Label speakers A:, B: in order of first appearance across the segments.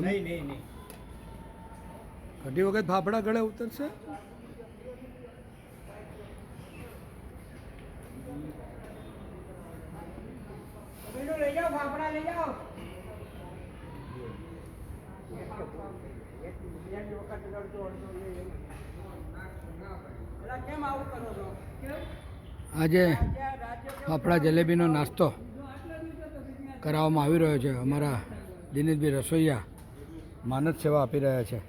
A: નહીં નહીં નહીં.
B: અઢી વખત ફાફડા ગળે ઉતરશે?
C: લઈ જાઓ ફાફડા લઈ જાઓ. છો
B: આજે ફાફડા જલેબીનો નાસ્તો કરાવવામાં આવી રહ્યો છે. અમારા દિનેશભાઈ રસોઈયા માનદ સેવા આપી રહ્યા છે.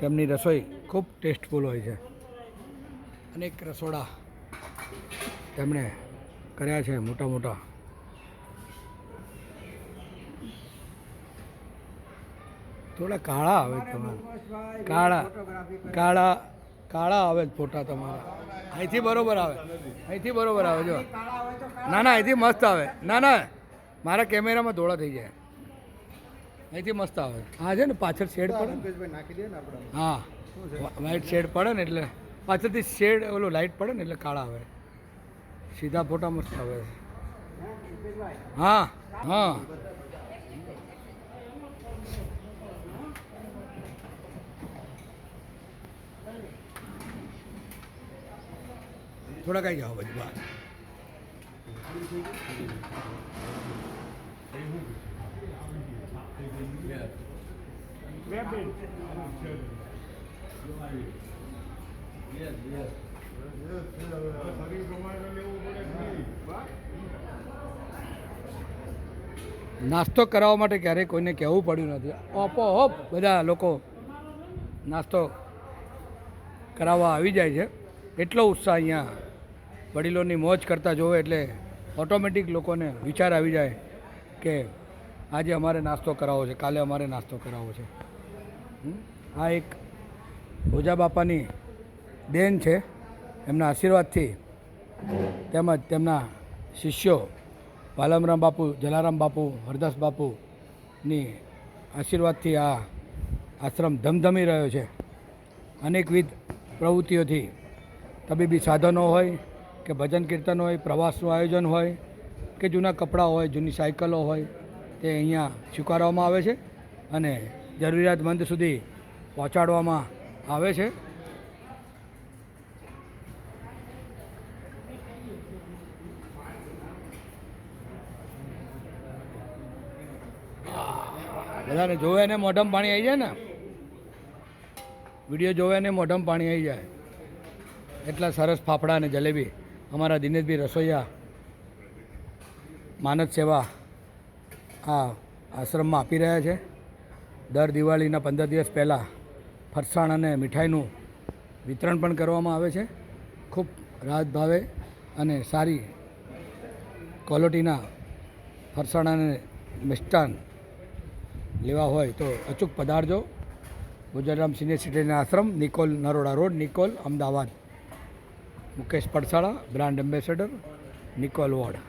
B: તેમની રસોઈ ખૂબ ટેસ્ટફુલ હોય છે. અનેક રસોડા તેમણે કર્યા છે મોટા મોટા. થોડા કાળા આવે તમારા. કાળા કાળા કાળા આવે જ ફોટા તમારા. અહીંથી બરોબર આવે. અહીંથી બરોબર આવે, જો. ના ના, અહીંથી મસ્ત આવે. ના ના, મારા કેમેરામાં ધોળા થઈ જાય અહીંથી મસ્ત આવે. હા છે ને પાછળ શેડ પડે હા. વ્હાઇટ શેડ પડે ને એટલે પાછળથી શેડ, ઓલું લાઇટ પડે ને એટલે કાળા આવે. સીધા ફોટા મસ્ત આવે. હા હા. થોડા કઈ જાઓ પછી બહાર નાસ્તો કરાવવા માટે ક્યારેય કોઈને કહેવું પડ્યું નથી. ઓપોહોપ બધા લોકો નાસ્તો કરાવવા આવી જાય છે. એટલો ઉત્સાહ અહીંયા વડીલોની મોજ કરતા જોવે એટલે ઓટોમેટિક લોકોને વિચાર આવી જાય કે આજે અમારે નાસ્તો કરાવવો છે, કાલે અમારે નાસ્તો કરાવવો છે. આ એક ઓજા બાપાની દેન છે, એમના આશીર્વાદથી તેમજ તેમના શિષ્યો પાલમરામ બાપુ, જલારામ બાપુ, હરદાસ બાપુની આશીર્વાદથી આ આશ્રમ ધમધમી રહ્યો છે. અનેકવિધ પ્રવૃત્તિઓથી તબીબી સાધનો હોય કે ભજન કીર્તન હોય, પ્રવાસનું આયોજન હોય કે જૂના કપડાં હોય, જૂની સાયકલો હોય, તે અહીંયા સ્વીકારવામાં આવે છે અને જરૂરિયાતમંદ સુધી પહોંચાડવામાં આવે છે. બધાને જોવે ને મોઢમ પાણી આવી જાય ને? વીડિયો જોવે ને મોઢમ પાણી આવી જાય. એટલા સરસ ફાફડા અને જલેબી. અમારા દિનેશભાઈ રસોઈયા, માનદ સેવા આ આશ્રમમાં આપી રહ્યા છે. દર દિવાળીના પંદર દિવસ પહેલાં ફરસાણ અને મીઠાઈનું વિતરણ પણ કરવામાં આવે છે. ખૂબ રાહત ભાવે અને સારી ક્વોલિટીના ફરસાણ અને મિષ્ટાન લેવા હોય તો અચૂક પધારજો. Gujaratram senior citizen ashram, Nikol Naroda road, Nikol, Ahmedabad. Mukesh Padsala brand ambassador Nikol ward